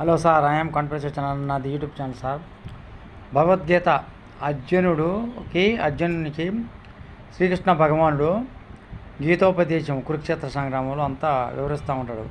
Hello sir I'm conference channel నాది YouTube channel sir. Bhagavad Gita అర్జునుడుకి అర్జునునికి శ్రీకృష్ణ భగవానుడు గీతోపదేశం కురుక్షేత్ర సంగ్రామంలో అంతా వివరిస్తూ ఉంటాడు.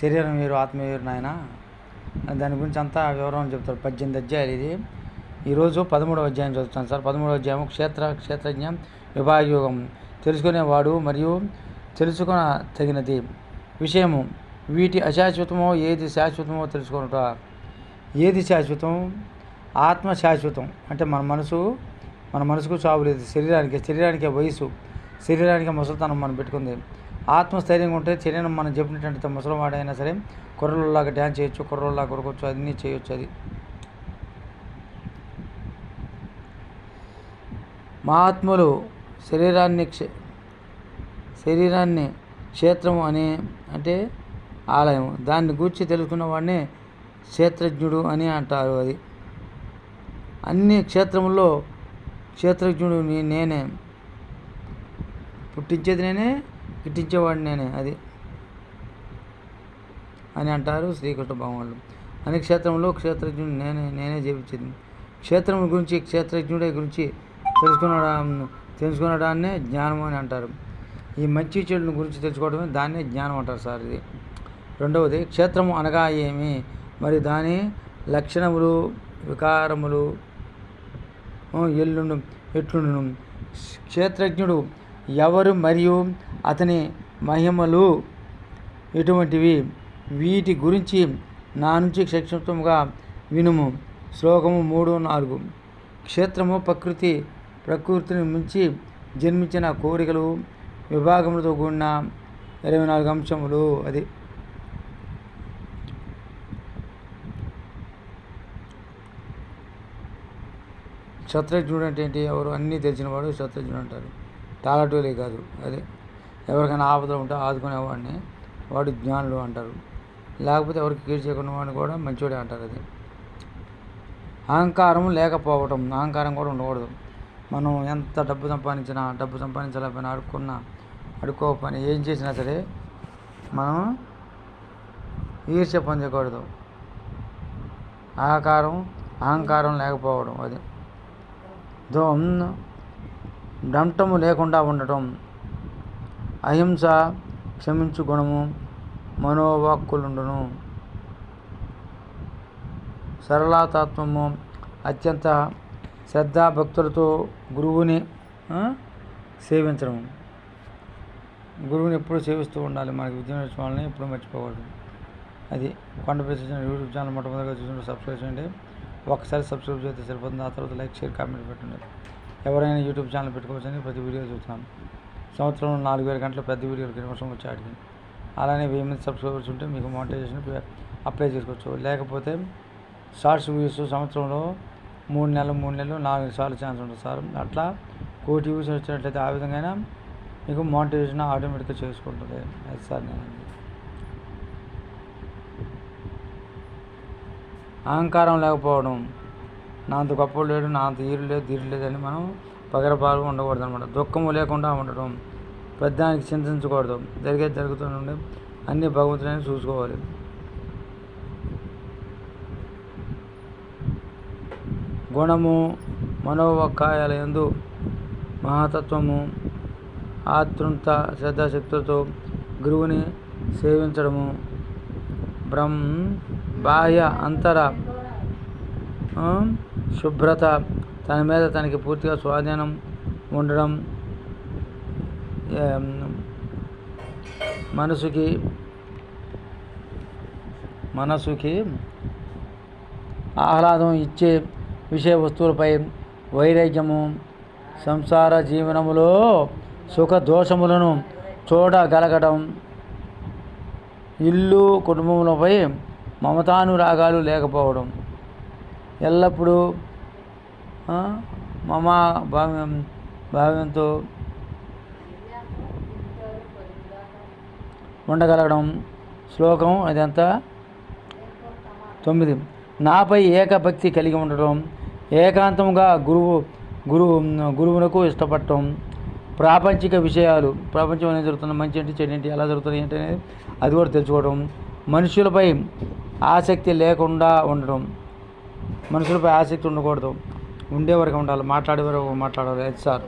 శరీరం వేరు ఆత్మ వేరు నాయన దాని గురించి అంతా వివరం చెప్తాడు. పద్దెనిమిది అధ్యాయులు ఇది. ఈరోజు పదమూడవ అధ్యాయం చదువుతాను సార్. పదమూడవ అధ్యాయం క్షేత్ర క్షేత్రజ్ఞం విభాగయోగం. తెలుసుకునేవాడు మరియు తెలుసుకున తగినది విషయము వీటి అశాశ్వతమో ఏది శాశ్వతమో తెలుసుకున్నట ఏది శాశ్వతం? ఆత్మ శాశ్వతం. అంటే మన మనసు మన మనసుకు చావు లేదు. శరీరానికి శరీరానికి వయసు శరీరానికి ముసలితనం మనం పెట్టుకుంది. ఆత్మస్థైర్యంగా ఉంటే శరీరం మనం చెప్పినట్టు ముసలివాడైనా సరే కుర్రలాగా డ్యాన్స్ చేయొచ్చు కుర్రలాగా కొరకొచ్చు అన్నీ చేయొచ్చు అది. మహాత్ములు శరీరాన్ని క్షే శరీరాన్ని క్షేత్రము అని అంటే ఆలయం. దాన్ని గూర్చి తెలుసుకున్నవాడిని క్షేత్రజ్ఞుడు అని అంటారు అది. అన్ని క్షేత్రముల్లో క్షేత్రజ్ఞుడు నేనే. పుట్టించేది నేనే గిట్టించేవాడిని నేనే అది. అని అంటారు శ్రీకృష్ణ భగవానుడు. అన్ని క్షేత్రంలో క్షేత్రజ్ఞుడు నేనే నేనే జీవించింది క్షేత్రం గురించి క్షేత్రజ్ఞుడే గురించి తెలుసుకున్న తెలుసుకునడాన్నే జ్ఞానం అని అంటారు. ఈ మంచి చెడుని గురించి తెలుసుకోవడమే దాన్నే జ్ఞానం అంటారు సార్ ఇది. రెండవది క్షేత్రము అనగా ఏమి? మరి దాని లక్షణములు వికారములు ఎల్లుండు ఎట్లుండును? క్షేత్రజ్ఞుడు ఎవరు మరియు అతని మహిమలు ఎటువంటివి? వీటి గురించి నా నుంచి సంక్షిప్తంగా వినుము. శ్లోకము మూడు నాలుగు. క్షేత్రము ప్రకృతి ప్రకృతిని మించి జన్మించిన కోరికలు విభాగములతో కూడిన ఇరవై నాలుగు అంశములు అది. శత్రుఘ్నుడు అంటే ఏంటి? ఎవరు అన్నీ తెలిసినవాడు శత్రుఘ్నుడు అంటారు. టాలటోలే కాదు. అదే ఎవరికైనా ఆపదలు ఉంటే ఆదుకునేవాడిని. వాడు జ్ఞానులు అంటారు. లేకపోతే ఎవరికి కీడు చేయకుండా వాడిని కూడా మంచివాడే అంటారు అది. అహంకారం లేకపోవటం అహంకారం కూడా ఉండకూడదు. మనం ఎంత డబ్బు సంపాదించినా డబ్బు సంపాదించలేకపోయినా అడుక్కున్నా అడుక్కో పని ఏం చేసినా సరే మనం ఈర్ష్య పొందకూడదు. ఆకారం అహంకారం లేకపోవడం అది. దో డంటము లేకుండా ఉండటం. అహింస క్షమించు గుణము మనోవాక్కులుండును. సరళతాత్వము అత్యంత శ్రద్ధాభక్తులతో గురువుని సేవించడం. గురువుని ఎప్పుడు సేవిస్తూ ఉండాలి మనకి విద్య నేర్చుకోవాలని ఎప్పుడు మర్చిపోకూడదు. అది కొండ ప్రశ్న యూట్యూబ్ ఛానల్ మొట్టమొదటిగా చూసిన సబ్స్క్రైబ్ చేయండి. ఒకసారి సబ్స్క్రైబ్ చేస్తే సరిపోతుంది. ఆ తర్వాత లైక్ షేర్ కామెంట్ పెట్టండి. ఎవరైనా యూట్యూబ్ ఛానల్ పెట్టుకోవచ్చని ప్రతి వీడియో చూస్తున్నాను. సంవత్సరంలో నాలుగు వేల గంటల పెద్ద వీడియోలు నిమిషం వచ్చి అడిగింది అలానే వెయ్యి మంది సబ్స్క్రైబర్స్ ఉంటే మీకు మోటివేషన్ అప్లై చేసుకోవచ్చు. లేకపోతే షార్ట్స్ వ్యూస్ సంవత్సరంలో మూడు నెలలు మూడు నెలలు నాలుగు సార్లు ఛాన్స్ ఉంటుంది సార్. అట్లా కోటి వ్యూస్ వచ్చినట్లయితే ఆ విధంగా మీకు మోటివేషన్ ఆటోమేటిక్గా చేసుకుంటుంది. అది సార్ నేను అహంకారం లేకపోవడం. నా అంత గొప్ప లేడు నా అంత ఈరు లేదు తీరు లేదని మనం పగరపాలు ఉండకూడదు అనమాట దుఃఖము లేకుండా ఉండటం పెద్దానికి చింతించకూడదు. జరిగేది జరుగుతుండే అన్ని భగవంతుడని చూసుకోవాలి. గుణము మనోవకాయాల ఎందు మహాతత్వము ఆతృంత శ్రద్ధాశక్తులతో గురువుని సేవించడము బ్రహ్మ బాహ్య అంతర శుభ్రత తన మీద తనకి పూర్తిగా స్వాధీనం ఉండడం మనసుకి మనసుకి ఆహ్లాదం ఇచ్చే విషయ వస్తువులపై వైరాగ్యము సంసార జీవనములో సుఖ దోషములను చూడగలగడం ఇల్లు కుటుంబములపై మమతానురాగాలు లేకపోవడం. ఎల్లప్పుడూ మమా భావ్యం భావ్యంతో ఉండగలగడం. శ్లోకం అదంతా తొమ్మిది. నాపై ఏకభక్తి కలిగి ఉండటం ఏకాంతంగా గురువు గురువు గురువునకు ఇష్టపడటం. ప్రాపంచిక విషయాలు ప్రపంచం అనేది జరుగుతున్న మంచి ఏంటి చెడు ఏంటి ఎలా జరుగుతుంది ఏంటి అనేది అది కూడా తెలుసుకోవడం. మనుషులపై ఆసక్తి లేకుండా ఉండడం. మనుషులపై ఆసక్తి ఉండకూడదు. ఉండే వరకు ఉండాలి. మాట్లాడే వరకు మాట్లాడాలి. అది సార్.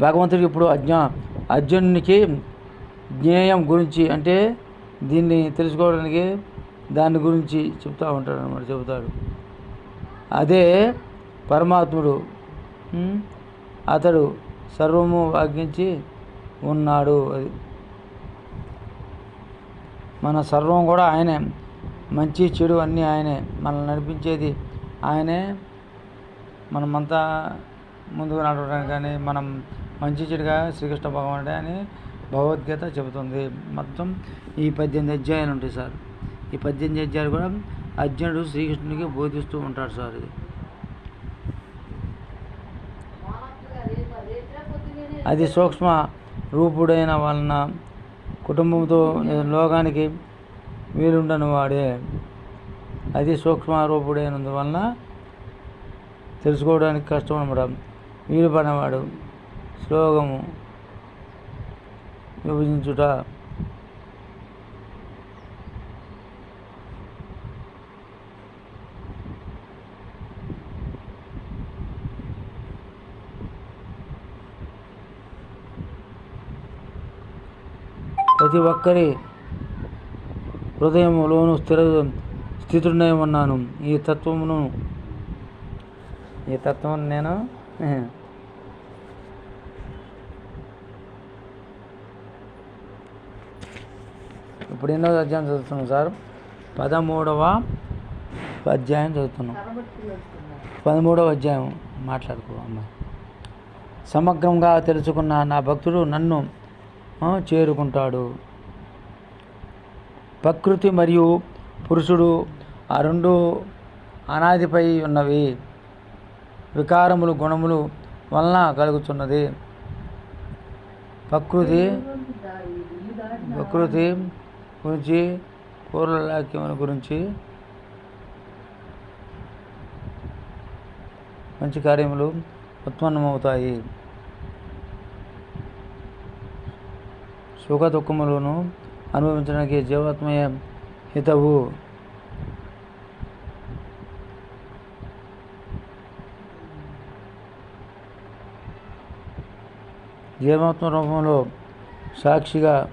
భగవంతుడికి ఇప్పుడు అజ్ఞా అర్జునునికి జ్ఞేయం గురించి అంటే దీన్ని తెలుసుకోవడానికి దాని గురించి చెప్తూ ఉంటాడు అనమాట చెబుతాడు. అదే పరమాత్ముడు. అతడు సర్వము వాగ్గించి ఉన్నాడు. అది మన సర్వం కూడా ఆయనే. మంచి చెడు అన్నీ ఆయనే. మనల్ని నడిపించేది ఆయనే. మనమంతా ముందుగా నడవడానికి కానీ మనం మంచి చెడుగా శ్రీకృష్ణ భగవానుడే అని భగవద్గీత చెబుతుంది. మొత్తం ఈ పద్దెనిమిది అధ్యాయాలు ఉంటాయి సార్. ఈ పద్దెనిమిది అధ్యాయాలు కూడా అర్జునుడు శ్రీకృష్ణునికి బోధిస్తూ ఉంటాడు సార్ ఇది. అది సూక్ష్మ రూపుడైన వలన కుటుంబంతో లోకానికి వీలుండని వాడే అది సూక్ష్మారూపుడైనందువలన తెలుసుకోవడానికి కష్టం అనమాట వీలు పడినవాడు శ్లోకము విభజించుట ప్రతి ఒక్కరి హృదయంలోనూ స్థిర స్థితుడై ఉన్నాను ఈ తత్వమును ఈ తత్వం నేను ఇప్పుడు ఎన్నో అధ్యాయం చదువుతున్నాం సార్. పదమూడవ అధ్యాయం చదువుతున్నాం. పదమూడవ అధ్యాయం మాట్లాడుకో అమ్మాయి సమగ్రంగా తెలుసుకున్న నా భక్తుడు నన్ను చేరుకుంటాడు. ప్రకృతి మరియు పురుషుడు ఆ రెండు అనాదిపై ఉన్నవి. వికారములు గుణములు వలన కలుగుతున్నది ప్రకృతి ప్రకృతి గురించి పూర్వలాక్యముల గురించి మంచి కార్యములు ఉత్పన్నమవుతాయి. సుఖ దుఃఖములను అనుభవించడానికి జీవాత్మయ హితవు. జీవాత్మ రూపంలో సాక్షిగా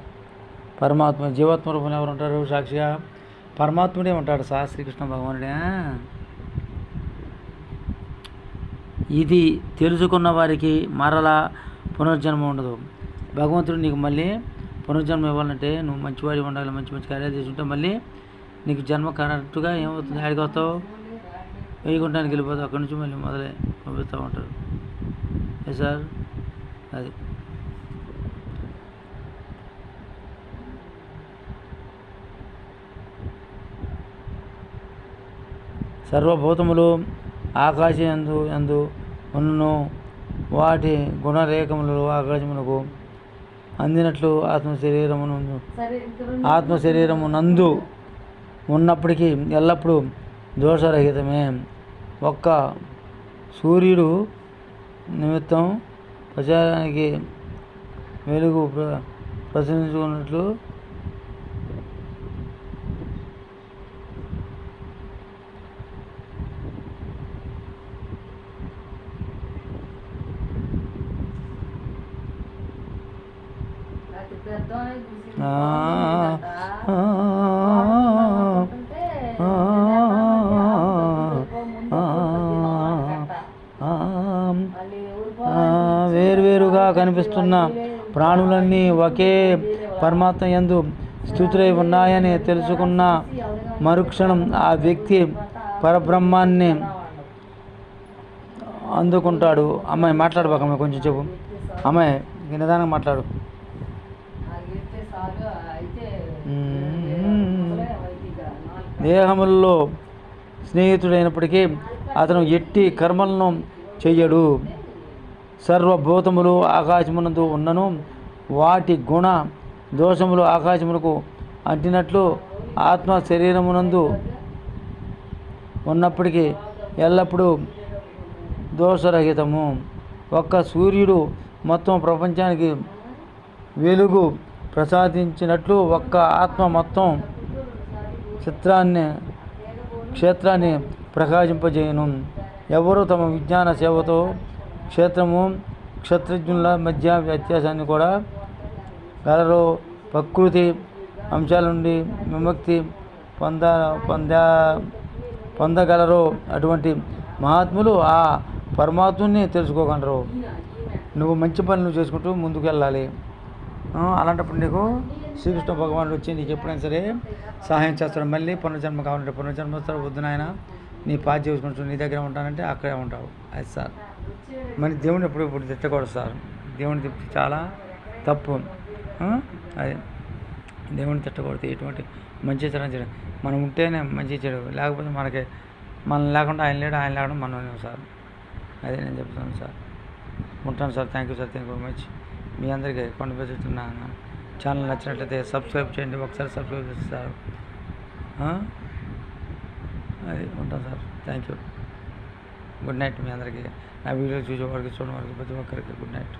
పరమాత్మ జీవాత్మ రూపంలో ఎవరు ఉంటారు సాక్షిగా పరమాత్ముడే ఉంటాడు సా శ్రీకృష్ణ భగవానుడే. ఇది తెలుసుకున్న వారికి మరలా పునర్జన్మ ఉండదు. భగవంతుడు నీకు మళ్ళీ పునర్జన్మ ఇవ్వాలంటే నువ్వు మంచివాడి ఉండాలి మంచి మంచి కార్యాలు చేసుకుంటే మళ్ళీ నీకు జన్మ కరెక్ట్గా ఏమవుతుంది? ఆడికి వస్తావు వేయకుంటానికి వెళ్ళిపోతావు. అక్కడి నుంచి మళ్ళీ మొదలే పంపిస్తూ ఉంటారు. ఏ సార్ అది. సర్వభూతములు ఆకాశం ఎందు ఎందు ఉన్నను. వాటి గుణరేఖములు ఆకాశమునకు అందినట్లు ఆత్మ శరీరమును ఆత్మ శరీరము నందు ఉన్నప్పటికీ ఎల్లప్పుడూ దోషరహితమే. ఒక్క సూర్యుడు నిమిత్తం ప్రచారానికి వెలుగు ప్ర- కనిపిస్తున్న ప్రాణులన్నీ ఒకే పరమాత్మ యందు స్థితులై ఉన్నాయని తెలుసుకున్న మరుక్షణం ఆ వ్యక్తి పరబ్రహ్మాన్ని అందుకుంటాడు. అమ్మాయి మాట్లాడబాక అమ్మాయి కొంచెం చెప్పు. అమ్మాయి నిదానంగా మాట్లాడు. దేహముల్లో స్నేహితుడైనప్పటికీ అతను ఎట్టి కర్మలను చెయ్యడు. సర్వభూతములు ఆకాశమునందు ఉన్నను. వాటి గుణ దోషములు ఆకాశములకు అంటినట్లు ఆత్మ శరీరమునందు ఉన్నప్పటికీ ఎల్లప్పుడూ దోషరహితము. ఒక్క సూర్యుడు మొత్తం ప్రపంచానికి వెలుగు ప్రసాదించినట్లు ఒక్క ఆత్మ మొత్తం చిత్రాన్ని క్షేత్రాన్ని ప్రకాశింపజేయను. ఎవరు తమ విజ్ఞాన సేవతో క్షేత్రము క్షత్రజ్ఞుల మధ్య వ్యత్యాసాన్ని కూడా గలరు ప్రకృతి అంశాల నుండి విముక్తి పొంద పొంద పొందగలరు అటువంటి మహాత్ములు ఆ పరమాత్ముని తెలుసుకోగలరు. నువ్వు మంచి పనులు చేసుకుంటూ ముందుకు వెళ్ళాలి అలాంటప్పుడు నీకు శ్రీకృష్ణ భగవానుడు వచ్చి నీకు ఎప్పుడైనా సరే సహాయం చేస్తాడు. మళ్ళీ పునర్జన్మ కావాలంటే పునర్జన్మ వస్తాడు వద్దు నాయన. నీ పాత చేసుకుంటూ నీ దగ్గర ఉంటానంటే అక్కడే ఉంటావు. అది సార్. మరి దేవుని ఎప్పుడు ఇప్పుడు తిట్టకూడదు సార్. దేవుని తిప్పితే చాలా తప్పు. అది. దేవుని తిట్టకూడదు ఎటువంటి మంచి చెడు చేయడం. మనం ఉంటేనే మంచి చెడు. లేకపోతే మనకి మనం లేకుండా ఆయన లేడు ఆయన లేకుండా మనం లేము సార్. అదే నేను చెప్తాను సార్. ఉంటాను sir. Thank you sir. Thank you very much మీ అందరికీ కొండ పెట్టుతున్న ఛానల్ నచ్చినట్లయితే సబ్స్క్రైబ్ చేయండి. ఒకసారి సబ్స్క్రైబ్ చేస్తారు. అది ఉంటాను sir. Thank you good night మీ అందరికీ నా వీడియో చూసే వారికి చూడడం వరకు ప్రతి ఒక్కరికి గుడ్ నైట్